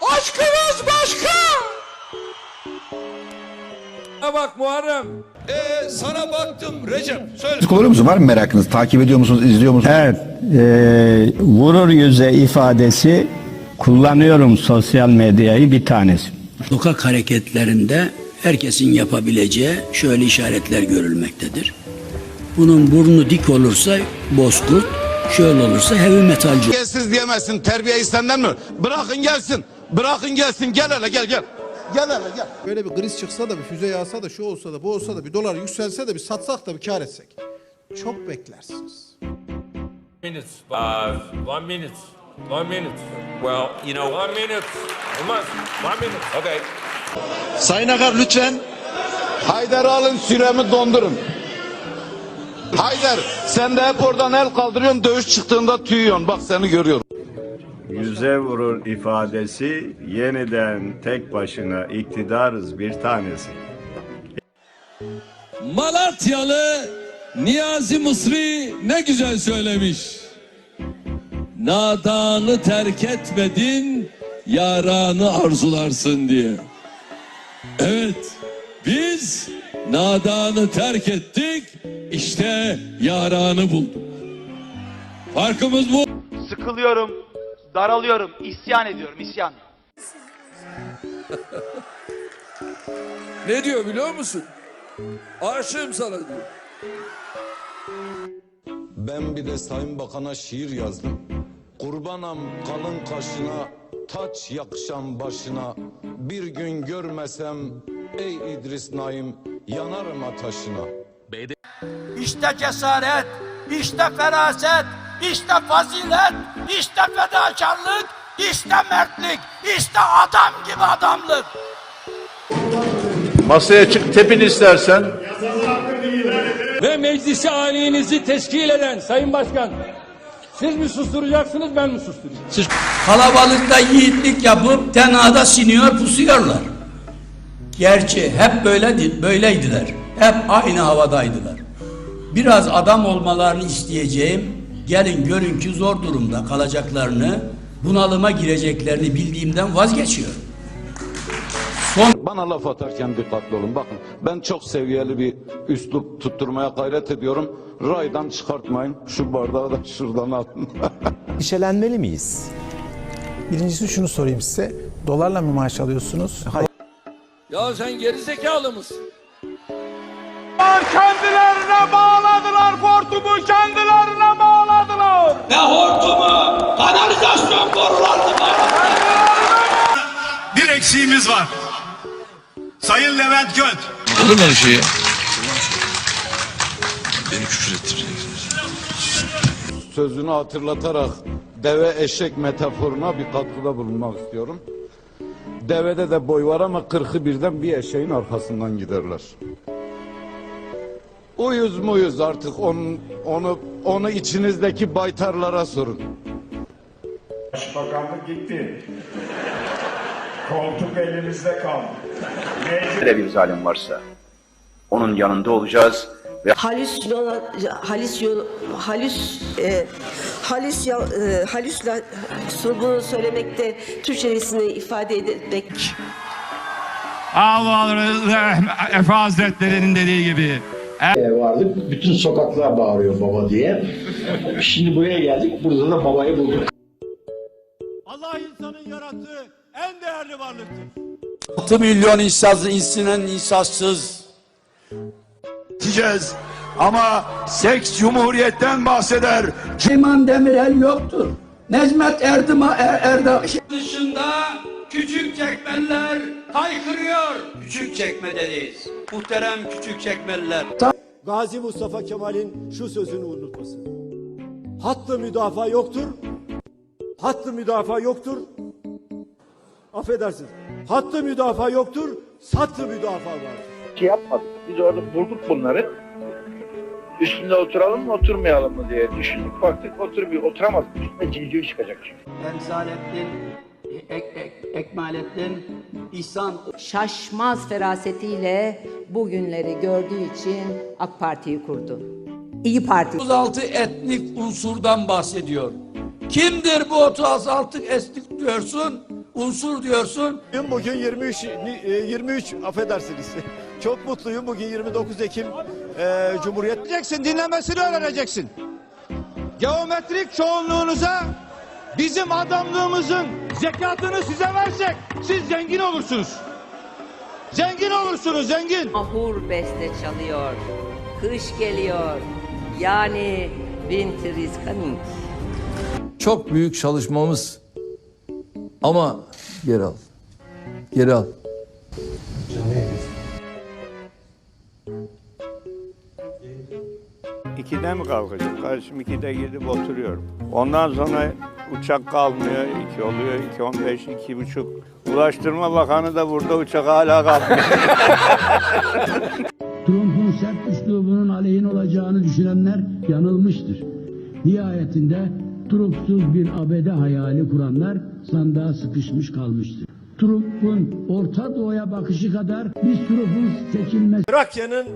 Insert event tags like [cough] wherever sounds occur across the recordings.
Aşkınız başka. Bak Muharrem. Ee, sana baktım Recep. Söyle. Oluyor musunuz? Var mı merakınız? Takip ediyor musunuz? izliyor musunuz? Evet, e, vurur yüze ifadesi kullanıyorum sosyal medyayı bir tanesi. Sokak hareketlerinde herkesin yapabileceği şöyle işaretler görülmektedir. Bunun burnu dik olursa bozkurt, şöyle olursa heavy metalci Terbiyesiz diyemezsin. Terbiye senden mi? Bırakın gelsin. Bırakın gelsin. Gel hele gel gel. Gel hele gel. Böyle bir kriz çıksa da bir füze yağsa da şu olsa da bu olsa da bir dolar yükselse de bir satsak da bir kar etsek. Çok beklersiniz. Minutes. Uh, one minute. One minute. Well, you know. One minute. Olmaz. One minute. Okay. Sayın Akar lütfen. Haydar alın süremi dondurun. Haydar sen de hep oradan el kaldırıyorsun dövüş çıktığında tüyüyorsun. Bak seni görüyorum. Yüze vurur ifadesi yeniden tek başına iktidarız bir tanesi. Malatyalı Niyazi Mısri ne güzel söylemiş. Nadanı terk etmedin, yaranı arzularsın diye. Evet, biz nadanı terk ettik, işte yaranı bulduk. Farkımız bu. sıkılıyorum, daralıyorum, isyan ediyorum, isyan. Ne diyor biliyor musun? Aşığım sana diyor. Ben bir de Sayın Bakan'a şiir yazdım. Kurbanam kalın kaşına, taç yakşam başına. Bir gün görmesem ey İdris Naim yanarım ataşına. İşte cesaret, işte feraset, işte fazilet, işte fedakarlık, işte mertlik, işte adam gibi adamlık. Masaya çık tepin istersen. Ve meclisi alinizi teşkil eden Sayın Başkan, siz mi susturacaksınız ben mi susturayım? Kalabalıkta yiğitlik yapıp tenada siniyor pusuyorlar. Gerçi hep böyle böyleydiler. Hep aynı havadaydılar. Biraz adam olmalarını isteyeceğim. Gelin görün ki zor durumda kalacaklarını, bunalıma gireceklerini bildiğimden vazgeçiyorum. Bana laf atarken dikkatli olun. Bakın ben çok seviyeli bir üslup tutturmaya gayret ediyorum. Raydan çıkartmayın. Şu bardağı da şuradan alın. [laughs] endişelenmeli miyiz? Birincisi şunu sorayım size. Dolarla mı maaş alıyorsunuz? Hayır. Ya sen geri zekalı mısın? Kendilerine bağladılar hortumu, kendilerine bağladılar. Ne hortumu, kanalizasyon borularını Bir eksiğimiz var. Sayın Levent Göt. Olur mu öyle şey ya? Sözünü hatırlatarak deve eşek metaforuna bir katkıda bulunmak istiyorum. Devede de boy var ama kırkı birden bir eşeğin arkasından giderler. Uyuz muyuz artık onun, onu onu içinizdeki baytarlara sorun. Başbakanlık gitti. Koltuk elimizde kaldı. Böyle bir zalim varsa onun yanında olacağız ve halüsyon halüsyon halüs e, halüs ya- e, halüsla bunu söylemekte Türkçesini ifade etmek Allah Efe Hazretleri'nin dediği gibi. vardık. Bütün sokaklar bağırıyor baba diye. Şimdi buraya geldik. Burada da babayı bulduk. Allah insanın yarattığı en değerli varlıktır. 6 milyon insaz, insinen insansız. Diyeceğiz. Ama seks cumhuriyetten bahseder. Süleyman Demirel yoktur. Necmet Erdima er, Erdal dışında küçük çekmeler haykırıyor. Küçük çekmedeyiz. Muhterem küçük çekmeler. Gazi Mustafa Kemal'in şu sözünü unutmasın. Hattı müdafaa yoktur. Hattı müdafaa yoktur. Affedersiniz. Hattı müdafaa yoktur. Sattı müdafaa vardır. Şey yapmadık. Biz orada bulduk bunları. Üstünde oturalım mı oturmayalım mı diye düşündük. Baktık otur bir oturamadık. Üstünde civciv çıkacak çünkü. Emsalettin, ek, ek, Ekmalettin, İhsan şaşmaz ferasetiyle bugünleri gördüğü için AK Parti'yi kurdu. İyi Parti 36 etnik unsurdan bahsediyor. Kimdir bu 36 etnik diyorsun, unsur diyorsun. Bugün 23 ni- e, 23 affedersiniz. Çok mutluyum bugün 29 Ekim e, Cumhuriyet Öğreneceksin, dinlemesini öğreneceksin. Geometrik çoğunluğunuza bizim adamlığımızın zekatını size versek siz zengin olursunuz. Zengin olursunuz, zengin. Mahur beste çalıyor. Kış geliyor. Yani winter is coming. Çok büyük çalışmamız ama geri al. Geri al. İkide mi kalkacak? Kardeşim ikide gidip oturuyorum. Ondan sonra uçak kalmıyor. iki oluyor. iki on beş, iki buçuk. Ulaştırma Bakanı da burada uçak hala kalkmıyor. Trump'un [laughs] sert üslubunun aleyhine olacağını düşünenler yanılmıştır. Nihayetinde Trump'suz bir ABD hayali kuranlar sandığa sıkışmış kalmıştır. Trump'un Orta Doğu'ya bakışı kadar biz Trump'un seçilmesi Trakya'nın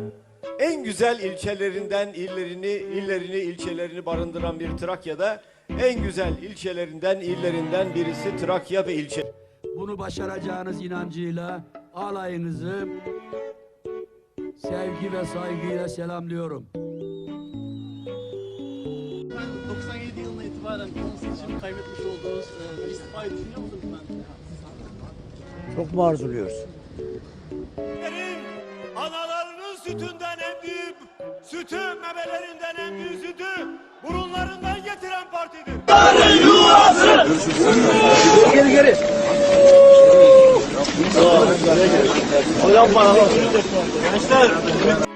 en güzel ilçelerinden illerini, illerini, ilçelerini barındıran bir Trakya'da en güzel ilçelerinden, illerinden birisi Trakya ve ilçe. Bunu başaracağınız inancıyla alayınızı sevgi ve saygıyla selamlıyorum. 97 yılına itibaren son seçimi kaybetmiş olduğunuz e, istifayı düşünüyor musunuz efendim? Çok mu arzuluyoruz? Analarının sütünden en büyük, sütü memelerinden en büyük sütü burunlarından getiren partidir. Geri geri. Bak. Gençler.